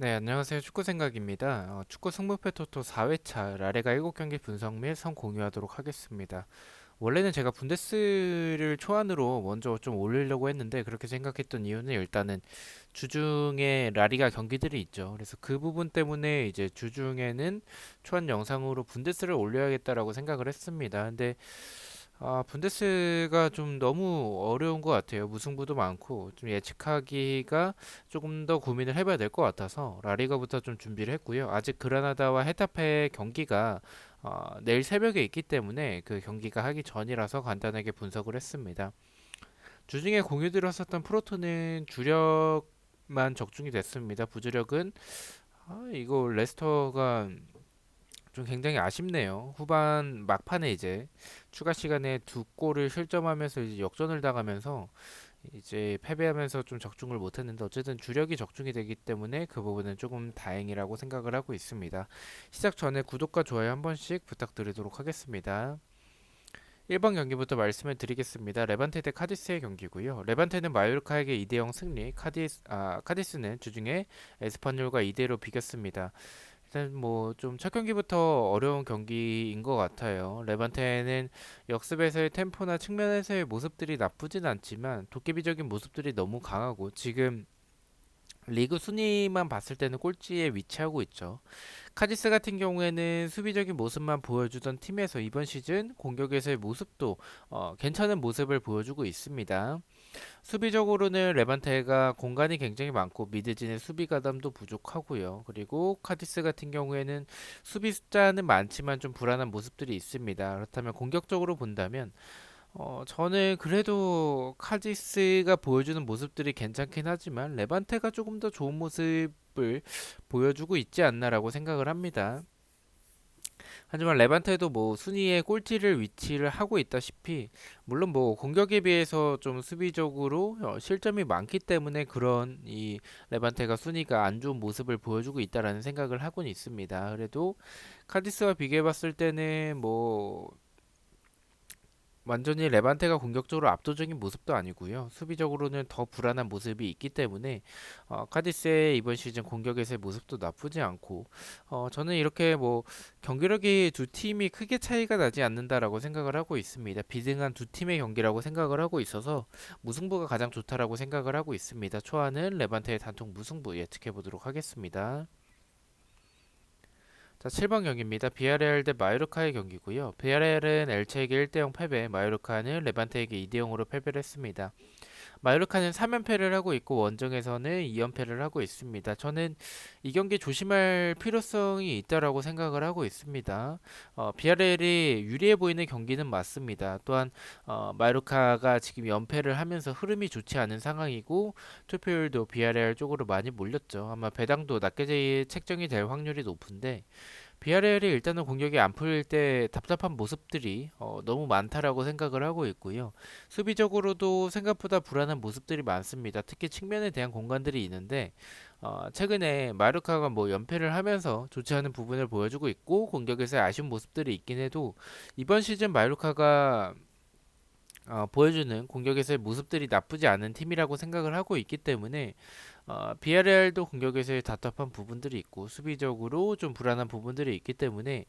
네, 안녕하세요. 축구 생각입니다. 어, 축구 승부패 토토 4회차 라레가 7경기 분석 및 선 공유하도록 하겠습니다. 원래는 제가 분데스를 초안으로 먼저 좀 올리려고 했는데 그렇게 생각했던 이유는 일단은 주중에 라리가 경기들이 있죠. 그래서 그 부분 때문에 이제 주중에는 초안 영상으로 분데스를 올려야겠다라고 생각을 했습니다. 근데 아, 분데스가 좀 너무 어려운 것 같아요. 무승부도 많고 좀 예측하기가 조금 더 고민을 해봐야 될 것 같아서 라리가부터 좀 준비를 했고요. 아직 그라나다와 헤타페 경기가 어, 내일 새벽에 있기 때문에 그 경기가 하기 전이라서 간단하게 분석을 했습니다. 주중에 공유 들었었던 프로토는 주력만 적중이 됐습니다. 부주력은 아, 이거 레스터가 좀 굉장히 아쉽네요. 후반 막판에 이제 추가 시간에 두 골을 실점하면서 이제 역전을 당하면서 이제 패배하면서 좀 적중을 못했는데 어쨌든 주력이 적중이 되기 때문에 그 부분은 조금 다행이라고 생각을 하고 있습니다. 시작 전에 구독과 좋아요 한 번씩 부탁드리도록 하겠습니다. 1번 경기부터 말씀을 드리겠습니다. 레반테 대 카디스의 경기고요. 레반테는 마요르카에게 2대0 승리, 카디스, 아, 카디스는 주중에 에스파뇰과 2대1로 비겼습니다. 일단 뭐 좀 첫 경기부터 어려운 경기인 것 같아요. 레반테는 역습에서의 템포나 측면에서의 모습들이 나쁘진 않지만 도깨비적인 모습들이 너무 강하고 지금 리그 순위만 봤을 때는 꼴찌에 위치하고 있죠. 카디스 같은 경우에는 수비적인 모습만 보여주던 팀에서 이번 시즌 공격에서의 모습도 어, 괜찮은 모습을 보여주고 있습니다. 수비적으로는 레반테가 공간이 굉장히 많고 미드진의 수비 가담도 부족하고요. 그리고 카디스 같은 경우에는 수비 숫자는 많지만 좀 불안한 모습들이 있습니다. 그렇다면 공격적으로 본다면 어, 저는 그래도 카디스가 보여주는 모습들이 괜찮긴 하지만 레반테가 조금 더 좋은 모습을 보여주고 있지 않나라고 생각을 합니다. 하지만 레반테도 뭐 순위에 꼴찌를 위치를 하고 있다시피 물론 뭐 공격에 비해서 좀 수비적으로 어, 실점이 많기 때문에 그런 이 레반테가 순위가 안 좋은 모습을 보여주고 있다라는 생각을 하고는 있습니다. 그래도 카디스와 비교해 봤을 때는 뭐 완전히 레반테가 공격적으로 압도적인 모습도 아니고요. 수비적으로는 더 불안한 모습이 있기 때문에 어, 카디스의 이번 시즌 공격에서의 모습도 나쁘지 않고 어, 저는 이렇게 뭐 경기력이 두 팀이 크게 차이가 나지 않는다라고 생각을 하고 있습니다. 비등한 두 팀의 경기라고 생각을 하고 있어서 무승부가 가장 좋다라고 생각을 하고 있습니다. 초안은 레반테의 단통 무승부 예측해 보도록 하겠습니다. 자, 7번 경기입니다. 비아레알 대 마요르카의 경기고요. 비아레알은 엘체에게 1대0 패배, 마요르카는 레반테에게 2대0으로 패배를 했습니다. 마요르카는 3연패를 하고 있고 원정에서는 2연패를 하고 있습니다. 저는 이 경기 조심할 필요성이 있다라고 생각을 하고 있습니다. 어, 비아레알이 유리해 보이는 경기는 맞습니다. 또한 어, 마요르카가 지금 연패를 하면서 흐름이 좋지 않은 상황이고 투표율도 비아레알 쪽으로 많이 몰렸죠. 아마 배당도 낮게 책정이 될 확률이 높은데 비아레알이 일단은 공격이 안 풀릴 때 답답한 모습들이 어, 너무 많다라고 생각을 하고 있고요. 수비적으로도 생각보다 불안한 모습들이 많습니다. 특히 측면에 대한 공간들이 있는데 어, 최근에 마르카가 뭐 연패를 하면서 좋지 않은 부분을 보여주고 있고 공격에서 아쉬운 모습들이 있긴 해도 이번 시즌 마르카가 어, 보여주는 공격에서의 모습들이 나쁘지 않은 팀이라고 생각을 하고 있기 때문에 어, 비아레알도 공격에서의 답답한 부분들이 있고 수비적으로 좀 불안한 부분들이 있기 때문에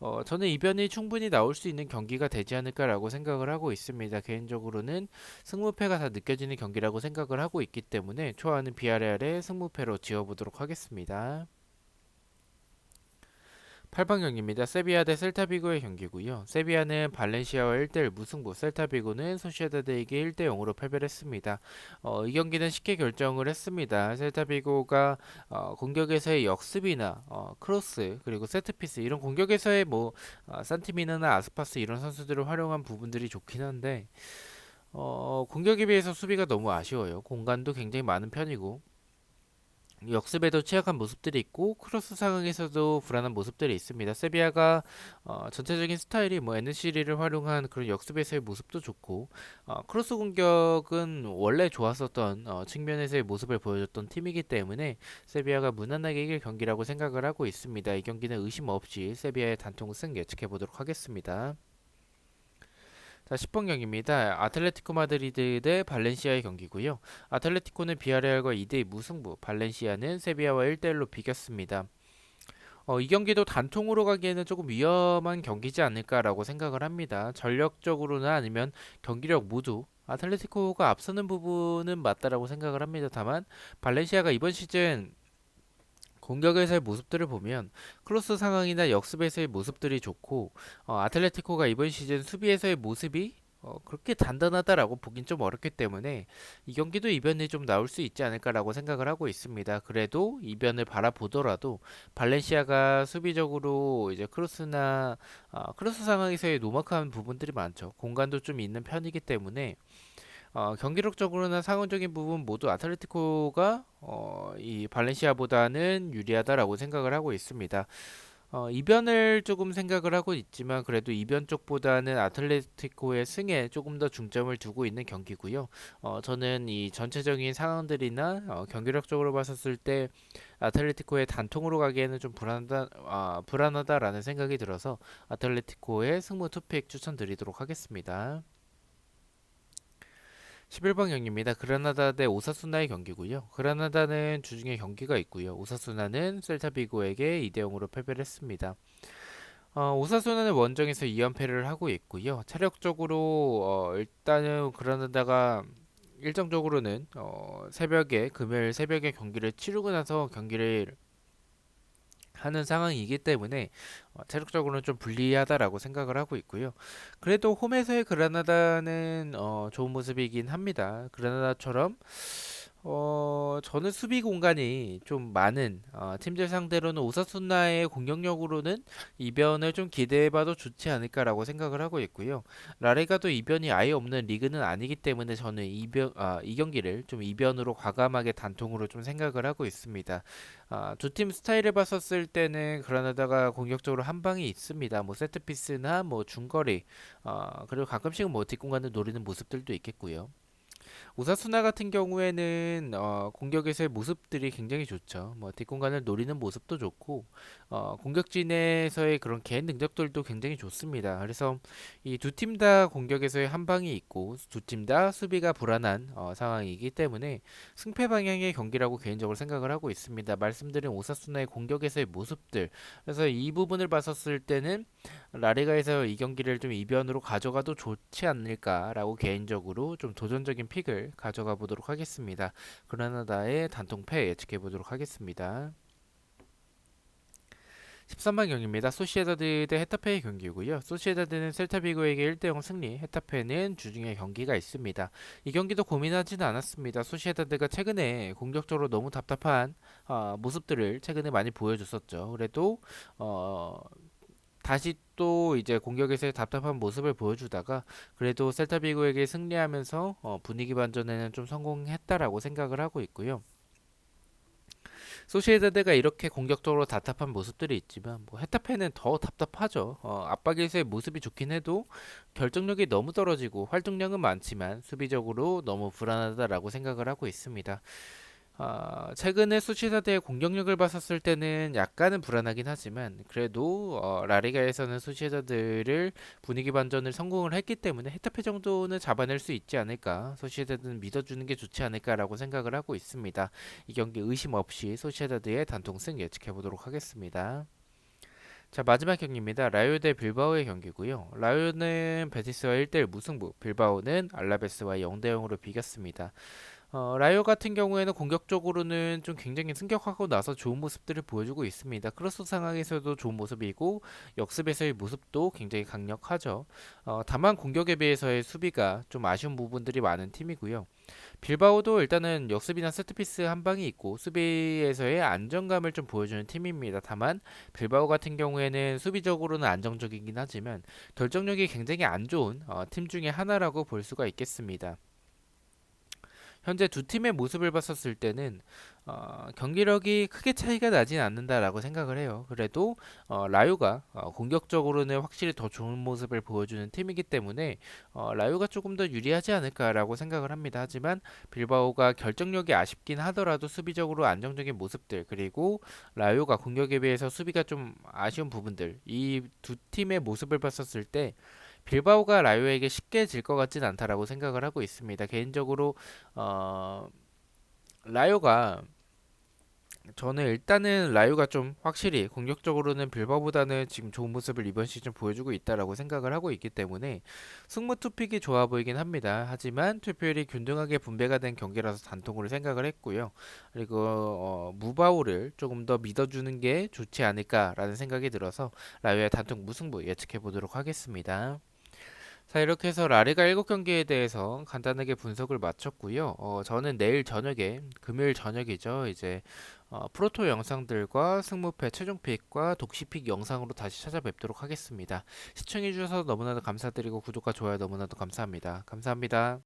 어, 저는 이변이 충분히 나올 수 있는 경기가 되지 않을까라고 생각을 하고 있습니다. 개인적으로는 승무패가 다 느껴지는 경기라고 생각을 하고 있기 때문에 좋아하는 비아레알의 승무패로 지어보도록 하겠습니다. 8번 경기입니다. 세비야 대 셀타비고의 경기고요. 세비야는 발렌시아와 1대1 무승부, 셀타비고는 소시에다드에게 1대0으로 패배를 했습니다. 어, 이 경기는 쉽게 결정을 했습니다. 셀타비고가 어, 공격에서의 역습이나 어, 크로스 그리고 세트피스 이런 공격에서의 뭐 어, 산티미나나 아스파스 이런 선수들을 활용한 부분들이 좋긴 한데 어, 공격에 비해서 수비가 너무 아쉬워요. 공간도 굉장히 많은 편이고 역습에도 취약한 모습들이 있고 크로스 상황에서도 불안한 모습들이 있습니다. 세비야가 어, 전체적인 스타일이 뭐 NC리를 활용한 그런 역습에서의 모습도 좋고 어, 크로스 공격은 원래 좋았었던 어, 측면에서의 모습을 보여줬던 팀이기 때문에 세비야가 무난하게 이길 경기라고 생각을 하고 있습니다. 이 경기는 의심 없이 세비야의 단통 승 예측해 보도록 하겠습니다. 자, 10번 경기입니다. 아틀레티코 마드리드 대 발렌시아의 경기고요. 아틀레티코는 비아레알과 2대2 무승부, 발렌시아는 세비야와 1대1로 비겼습니다. 어, 이 경기도 단통으로 가기에는 조금 위험한 경기지 않을까라고 생각을 합니다. 전력적으로나 아니면 경기력 모두 아틀레티코가 앞서는 부분은 맞다라고 생각을 합니다. 다만 발렌시아가 이번 시즌 공격에서의 모습들을 보면 크로스 상황이나 역습에서의 모습들이 좋고 어, 아틀레티코가 이번 시즌 수비에서의 모습이 어, 그렇게 단단하다라고 보긴 좀 어렵기 때문에 이 경기도 이변이 좀 나올 수 있지 않을까라고 생각을 하고 있습니다. 그래도 이변을 바라보더라도 발렌시아가 수비적으로 이제 크로스나 어, 크로스 상황에서의 노마크한 부분들이 많죠. 공간도 좀 있는 편이기 때문에 어, 경기력적으로나 상황적인 부분 모두 아틀레티코가 어, 이 발렌시아보다는 유리하다라고 생각을 하고 있습니다. 어, 이변을 조금 생각을 하고 있지만 그래도 이변 쪽보다는 아틀레티코의 승에 조금 더 중점을 두고 있는 경기고요. 어, 저는 이 전체적인 상황들이나 어, 경기력적으로 봤었을 때 아틀레티코의 단통으로 가기에는 좀 불안하다, 아, 불안하다라는 생각이 들어서 아틀레티코의 승부 투픽 추천드리도록 하겠습니다. 11번 경기입니다. 그라나다 대 오사수나의 경기고요. 그라나다는 주중에 경기가 있고요. 오사수나는 셀타비고에게 2대 0으로 패배를 했습니다. 어, 오사수나는 원정에서 2연패를 하고 있고요. 체력적으로 어, 일단은 그라나다가 일정적으로는 어, 새벽에 금요일 새벽에 경기를 치르고 나서 경기를 하는 상황이기 때문에 어, 체력적으로는 좀 불리하다라고 생각을 하고 있고요. 그래도 홈에서의 그라나다는 어, 좋은 모습이긴 합니다. 그라나다처럼 어, 저는 수비 공간이 좀 많은 어, 팀들 상대로는 오사순나의 공격력으로는 이변을 좀 기대해봐도 좋지 않을까라고 생각을 하고 있고요. 라레가도 이변이 아예 없는 리그는 아니기 때문에 저는 이변, 아, 이 경기를 좀 이변으로 과감하게 단통으로 좀 생각을 하고 있습니다. 아, 두 팀 스타일을 봤었을 때는 그라나다가 공격적으로 한 방이 있습니다. 뭐 세트피스나 뭐 중거리, 아, 그리고 가끔씩은 뭐 뒷공간을 노리는 모습들도 있겠고요. 오사수나 같은 경우에는 어, 공격에서의 모습들이 굉장히 좋죠. 뭐 뒷공간을 노리는 모습도 좋고 어, 공격진에서의 그런 개인 능력들도 굉장히 좋습니다. 그래서 이 두 팀 다 공격에서의 한 방이 있고 두 팀 다 수비가 불안한 어, 상황이기 때문에 승패 방향의 경기라고 개인적으로 생각을 하고 있습니다. 말씀드린 오사수나의 공격에서의 모습들 그래서 이 부분을 봤었을 때는 라리가에서 이 경기를 좀 이변으로 가져가도 좋지 않을까라고 개인적으로 좀 도전적인 픽을 가져가 보도록 하겠습니다. 그라나다의 단통패 예측해 보도록 하겠습니다. 13번 경기입니다. 소시에다드 대 헤타페의 경기고요. 소시에다드는 셀타비고에게 1대0 승리, 헤타페는 주중에 경기가 있습니다. 이 경기도 고민하지는 않았습니다. 소시에다드가 최근에 공격적으로 너무 답답한 어, 모습들을 최근에 많이 보여줬었죠. 그래도 어, 다시 또 이제 공격에서의 답답한 모습을 보여주다가 그래도 셀타비고에게 승리하면서 어, 분위기 반전에는 좀 성공했다라고 생각을 하고 있고요. 소시에다드가 이렇게 공격적으로 답답한 모습들이 있지만 뭐 헤타페는 더 답답하죠. 어, 압박에서의 모습이 좋긴 해도 결정력이 너무 떨어지고 활동량은 많지만 수비적으로 너무 불안하다라고 생각을 하고 있습니다. 어, 최근에 수시사대의 공격력을 봤었을 때는 약간은 불안하긴 하지만 그래도 어, 라리가에서는 수시사들을 분위기 반전을 성공을 했기 때문에 헤타페 정도는 잡아낼 수 있지 않을까 소시에다드는 믿어주는 게 좋지 않을까라고 생각을 하고 있습니다. 이 경기 의심 없이 소시에다드의 단통승 예측해 보도록 하겠습니다. 자 마지막 경기입니다. 라요 대 빌바오의 경기고요. 라요는 베티스와 1대1 무승부, 빌바오는 알라베스와 0대0으로 비겼습니다. 어, 라이오 같은 경우에는 공격적으로는 좀 굉장히 승격하고 나서 좋은 모습들을 보여주고 있습니다. 크로스 상황에서도 좋은 모습이고 역습에서의 모습도 굉장히 강력하죠. 어, 다만 공격에 비해서의 수비가 좀 아쉬운 부분들이 많은 팀이고요. 빌바오도 일단은 역습이나 세트피스 한 방이 있고 수비에서의 안정감을 좀 보여주는 팀입니다. 다만 빌바오 같은 경우에는 수비적으로는 안정적이긴 하지만 결정력이 굉장히 안 좋은 어, 팀 중에 하나라고 볼 수가 있겠습니다. 현재 두 팀의 모습을 봤었을 때는 어, 경기력이 크게 차이가 나진 않는다라고 생각을 해요. 그래도 어, 라요가 어, 공격적으로는 확실히 더 좋은 모습을 보여주는 팀이기 때문에 어, 라요가 조금 더 유리하지 않을까라고 생각을 합니다. 하지만 빌바오가 결정력이 아쉽긴 하더라도 수비적으로 안정적인 모습들 그리고 라요가 공격에 비해서 수비가 좀 아쉬운 부분들 이 두 팀의 모습을 봤었을 때 빌바오가 라요에게 쉽게 질 것 같진 않다라고 생각을 하고 있습니다. 개인적으로 어, 라요가 저는 일단은 라유가 좀 확실히 공격적으로는 빌바보다는 지금 좋은 모습을 이번 시즌 보여주고 있다라고 생각을 하고 있기 때문에 승무 투픽이 좋아 보이긴 합니다. 하지만 투표율이 균등하게 분배가 된 경기라서 단통으로 생각을 했고요. 그리고 어, 무바오를 조금 더 믿어주는 게 좋지 않을까라는 생각이 들어서 라유의 단통 무승부 예측해 보도록 하겠습니다. 자, 이렇게 해서 라리가 7경기에 대해서 간단하게 분석을 마쳤고요. 어, 저는 내일 저녁에, 금요일 저녁이죠. 이제 어, 프로토 영상들과 승무패 최종픽과 독시픽 영상으로 다시 찾아뵙도록 하겠습니다. 시청해주셔서 너무나도 감사드리고 구독과 좋아요 너무나도 감사합니다. 감사합니다.